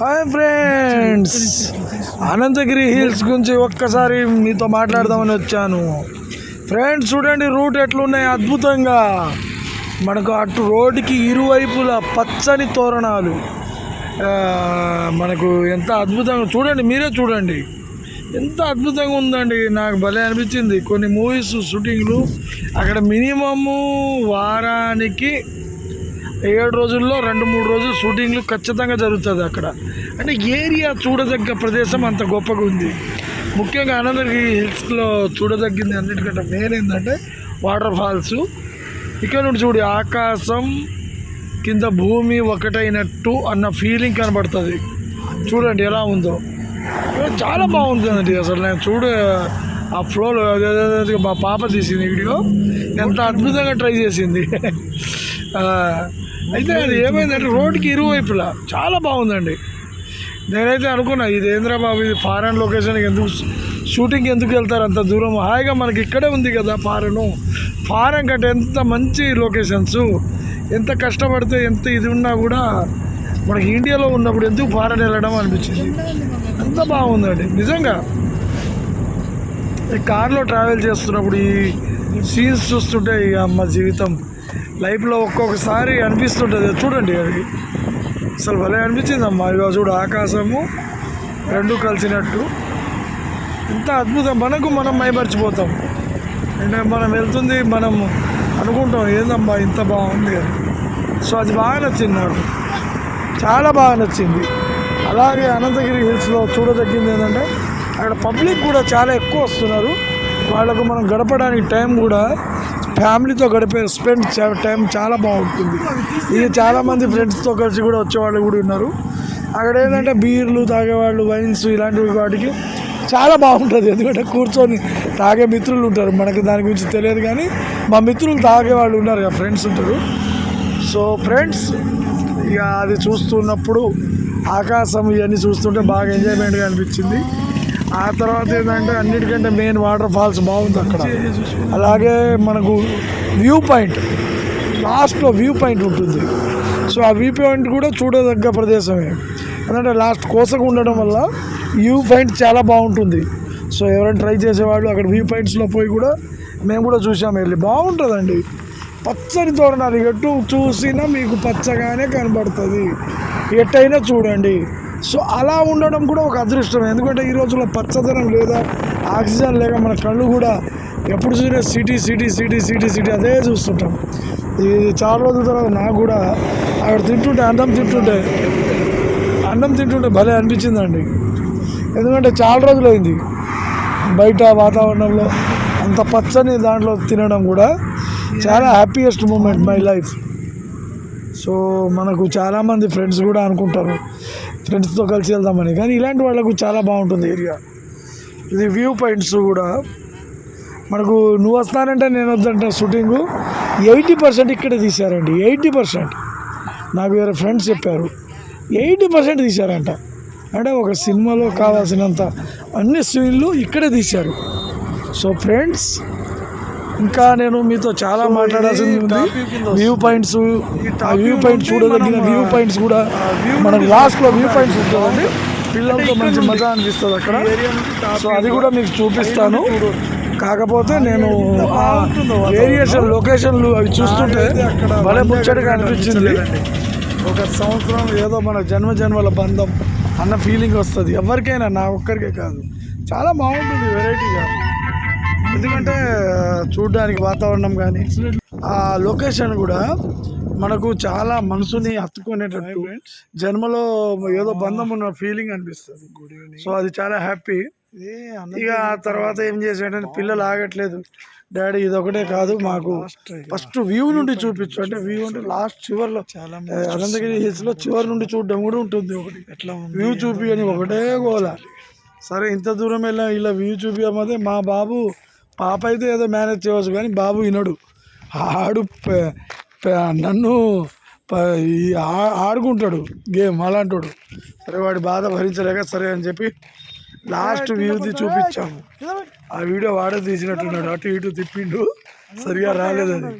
Hi friends Anantagiri hills గురించి ఒక్కసారి మీతో మాట్లాడదామని వచ్చాను. ఫ్రెండ్స్ చూడండి రూట్ ఎట్లున్నాయి అద్భుతంగా. మనకు అటు రోడ్డుకి ఇరువైపులా పచ్చని తోరణాలు. మనకు ఎంత అద్భుతంగా చూడండి మీరే చూడండి. ఎంత అద్భుతంగా ఉందండి. నాకు భలే అనిపించింది. కొన్ని మూవీస్ షూటింగ్లు. అక్కడ మినిమము వారానికి ఏడు రోజుల్లో రెండు మూడు రోజులు షూటింగ్లు ఖచ్చితంగా జరుగుతుంది అక్కడ. అంటే ఏరియా చూడదగ్గ ప్రదేశం అంత గొప్పగా ఉంది. ముఖ్యంగా అనంతగిరి హిల్స్లో చూడదగ్గింది అన్నిటికంటే మెయిన్ ఏంటంటే వాటర్ ఫాల్స్. ఇక్కడ నుండి చూడు ఆకాశం కింద భూమి ఒకటైనట్టు అన్న ఫీలింగ్ కనబడుతుంది. చూడండి ఎలా ఉందో. చాలా బాగుంటుందండి అసలు నేను చూడ ఆ ఫ్లోలో. అదే మా పాప తీసింది వీడియో. ఎంత అద్భుతంగా ట్రై చేసింది. అయితే అది ఏమైందంటే రోడ్డుకి ఇరువైపులా చాలా బాగుందండి. నేనైతే అనుకున్నా ఇది ఏంద్రాబాబు ఇది ఫారెన్ లొకేషన్కి ఎందుకు షూటింగ్కి ఎందుకు వెళ్తారు అంత దూరం? హాయిగా మనకి ఇక్కడే ఉంది కదా ఫారెన్. ఫారెన్ కంటే ఎంత మంచి లొకేషన్స్ ఎంత కష్టపడితే ఎంత ఇది ఉన్నా కూడా మనకి ఇండియాలో ఉన్నప్పుడు ఎందుకు ఫారెన్ వెళ్ళడం అనిపించింది. అంత బాగుందండి. నిజంగా ఈ కార్లో ట్రావెల్ చేస్తున్నప్పుడు ఈ సీన్స్ చూస్తుంటే ఇక అమ్మ జీవితం లైఫ్లో ఒక్కొక్కసారి అనిపిస్తుంటుంది. చూడండి అది. అసలు భలే అనిపించిందమ్మా. ఇవి ఇక చూడు ఆకాశము రెండు కలిసినట్టు. ఇంత అద్భుతం. మనకు మనం మైమర్చిపోతాం. అంటే మనం వెళ్తుంది మనం అనుకుంటాం ఏందమ్మా ఇంత బాగుంది అని. సో అది బాగా నచ్చింది నాకు. చాలా బాగా నచ్చింది. అలాగే అనంతగిరి హిల్స్లో చూడదగ్గింది ఏంటంటే అక్కడ పబ్లిక్ కూడా చాలా ఎక్కువ వస్తున్నారు. వాళ్ళకు మనం గడపడానికి టైం కూడా ఫ్యామిలీతో గడిపే స్పెండ్ టైం చాలా బాగుంటుంది. ఇక చాలామంది ఫ్రెండ్స్తో కలిసి కూడా వచ్చేవాళ్ళు కూడా ఉన్నారు. అక్కడ ఏంటంటే బీర్లు తాగేవాళ్ళు వైన్స్ ఇలాంటివి వాటికి చాలా బాగుంటుంది. ఎందుకంటే కూర్చొని తాగే మిత్రులు ఉంటారు. మనకి దాని గురించి తెలియదు కానీ మా మిత్రులు తాగే వాళ్ళు ఉన్నారు కదా ఫ్రెండ్స్ ఉంటారు. సో ఫ్రెండ్స్ ఇక అది చూస్తున్నప్పుడు ఆకాశం ఇవన్నీ చూస్తుంటే బాగా ఎంజాయ్మెంట్గా అనిపించింది. ఆ తర్వాత ఏంటంటే అన్నిటికంటే మెయిన్ వాటర్ ఫాల్స్ బాగుంది అక్కడ. అలాగే మనకు వ్యూ పాయింట్ లాస్ట్లో వ్యూ పాయింట్ ఉంటుంది. సో ఆ వ్యూ పాయింట్ కూడా చూడదగ్గ ప్రదేశమే. ఎందుకంటే లాస్ట్ కోసకు ఉండడం వల్ల వ్యూ పాయింట్ చాలా బాగుంటుంది. సో ఎవరైనా ట్రై చేసేవాళ్ళు అక్కడ వ్యూ పాయింట్స్లో పోయి కూడా మేము కూడా చూసాము వెళ్ళి. బాగుంటుందండి. పచ్చని తోరణాలు ఎటు చూసినా మీకు పచ్చగానే కనబడుతుంది. ఎట్టయినా చూడండి. సో అలా ఉండడం కూడా ఒక అదృష్టం. ఎందుకంటే ఈ రోజుల్లో పచ్చదనం లేదా ఆక్సిజన్ లేక మన కళ్ళు కూడా ఎప్పుడు చూసినా city city city city city అదే చూస్తుంటాం. ఇది చాలా రోజుల తర్వాత నాకు కూడా అక్కడ తింటుంటే అన్నం తింటుంటే అన్నం తింటుంటే భలే అనిపించిందండి. ఎందుకంటే చాలా రోజులైంది బయట వాతావరణంలో అంత పచ్చని దాంట్లో తినడం కూడా చాలా happiest moment my life so మనకు చాలామంది ఫ్రెండ్స్ కూడా అనుకుంటారు. ఫ్రెండ్స్తో కలిసి వెళ్దామని. కానీ ఇలాంటి వాళ్ళకు చాలా బాగుంటుంది ఏరియా. ఇది వ్యూ పాయింట్స్ కూడా. మనకు నువ్వు వస్తానంటే నేను వద్దంటే షూటింగు ఎయిటీ పర్సెంట్ ఇక్కడే తీశారండి. Eighty percent. నాకు వేరే ఫ్రెండ్స్ చెప్పారు. ఎయిటీ పర్సెంట్ తీశారంట. అంటే ఒక సినిమాలో కావాల్సినంత అన్ని సీన్లు ఇక్కడే తీశారు. సో ఫ్రెండ్స్ ఇంకా నేను మీతో చాలా మాట్లాడాల్సింది ఉంది. వ్యూ పాయింట్స్ ఆ వ్యూ పాయింట్స్ చూడదగిన వ్యూ పాయింట్స్ కూడా మనకు లాస్ట్లో వ్యూ పాయింట్స్ ఉంటుందండి. పిల్లలతో మంచి మజా అనిపిస్తుంది అక్కడ. సో అది కూడా మీకు చూపిస్తాను. కాకపోతే నేను ఆ వేరియేషన్ లొకేషన్లు అవి చూస్తుంటే భలే ముచ్చటగా అనిపించింది. ఒక సంవత్సరం ఏదో మన జన్మ జన్మల బంధం అన్న ఫీలింగ్ వస్తుంది. ఎవరికైనా నా ఒక్కరికే కాదు. చాలా బాగుంటుంది వెరైటీగా ఎందుకంటే చూడడానికి వాతావరణం కానీ ఆ లొకేషన్ కూడా మనకు చాలా మనసుని హత్తుకునేటట్టు జన్మలో ఏదో బంధం ఉన్న ఫీలింగ్ అనిపిస్తుంది. సో అది చాలా హ్యాపీ. ఇక ఆ తర్వాత ఏం చేసాడంటే పిల్లలు ఆగట్లేదు. డాడీ ఇది ఒకటే కాదు మాకు ఫస్ట్ వ్యూ నుండి చూపించు. అంటే వ్యూ అంటే లాస్ట్ చివర్లో చాలా అనంతగిరి హిల్స్లో చివరి నుండి చూడడం కూడా ఉంటుంది ఒకటి. ఎట్లా వ్యూ చూపి అని ఒకటే గోల. సరే ఇంత దూరం వెళ్ళా ఇలా వ్యూ చూపించమదే మా బాబు. పాప అయితే ఏదో మేనేజ్ చేయవచ్చు కానీ బాబు వినడు. ఆడు నన్ను ఆడుకుంటాడు గేమ్ అలాంటాడు. సరే వాడి బాధ భరించలేక సరే అని చెప్పి లాస్ట్ వ్యూది చూపించాము. ఆ వీడియో వాడే తీసినట్టున్నాడు. అటు ఇటు తిప్పిండు. సరిగా రాలేదు అది.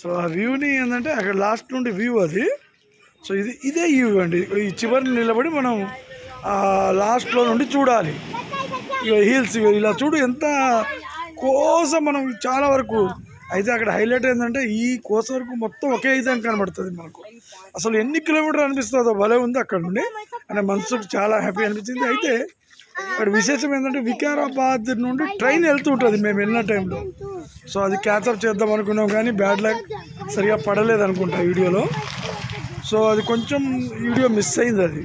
సో ఆ వ్యూని ఏంటంటే అక్కడ లాస్ట్ నుండి వ్యూ అది. సో ఇది ఇదే వ్యూ అండి. ఈ చివరిని నిలబడి మనం లాస్ట్లో నుండి చూడాలి. ఇక హీల్స్ ఇలా చూడు ఎంత కోసం మనం చాలా వరకు అయితే అక్కడ హైలైట్ ఏంటంటే ఈ కోస వరకు మొత్తం ఒకే ఇదం కనబడుతుంది మనకు. అసలు ఎన్ని కిలోమీటర్ అనిపిస్తుందో భలే ఉంది అక్కడ నుండి. అనే మనసుకు చాలా హ్యాపీ అనిపించింది. అయితే ఇక్కడ విశేషం ఏంటంటే వికారాబాద్ నుండి ట్రైన్ వెళ్తూ ఉంటుంది మేము వెళ్ళిన టైంలో. సో అది క్యాచప్ చేద్దాం అనుకున్నాం కానీ బ్యాడ్ లక్ సరిగా పడలేదు అనుకుంటా వీడియోలో. సో అది కొంచెం వీడియో మిస్ అయింది అది.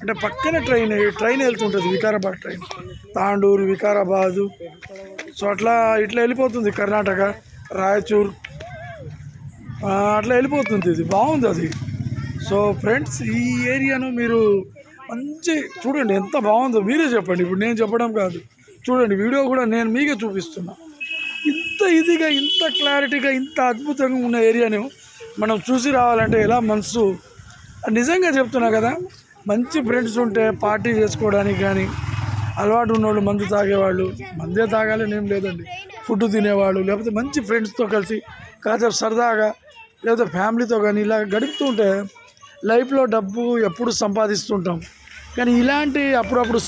అంటే పక్కనే ట్రైన్ ట్రైన్ వెళ్తుంటుంది వికారాబాద్ ట్రైన్. తాండూరు వికారాబాదు. సో అట్లా ఇట్లా వెళ్ళిపోతుంది కర్ణాటక రాయచూర్. అట్లా వెళ్ళిపోతుంది ఇది. బాగుంది అది. సో ఫ్రెండ్స్ ఈ ఏరియాను మీరు మంచి చూడండి ఎంత బాగుందో. మీరే చెప్పండి. ఇప్పుడు నేను చెప్పడం కాదు. చూడండి వీడియో కూడా నేను మీకే చూపిస్తున్నా. ఇంత ఇదిగా ఇంత క్లారిటీగా ఇంత అద్భుతంగా ఉన్న ఏరియాను మనం చూసి రావాలంటే ఎలా మనసు. నిజంగా చెప్తున్నా కదా మంచి ఫ్రెండ్స్ ఉంటే పార్టీ చేసుకోవడానికి కానీ అలవాటు ఉన్నవాళ్ళు మందు తాగేవాళ్ళు. మందే తాగాలని ఏం లేదండి. ఫుడ్ తినేవాళ్ళు లేకపోతే మంచి ఫ్రెండ్స్తో కలిసి కాసేపు సరదాగా లేకపోతే ఫ్యామిలీతో కానీ ఇలా గడుపుతూ ఉంటే లైఫ్లో డబ్బు ఎప్పుడు సంపాదిస్తుంటాం. కానీ ఇలాంటి అప్పుడప్పుడు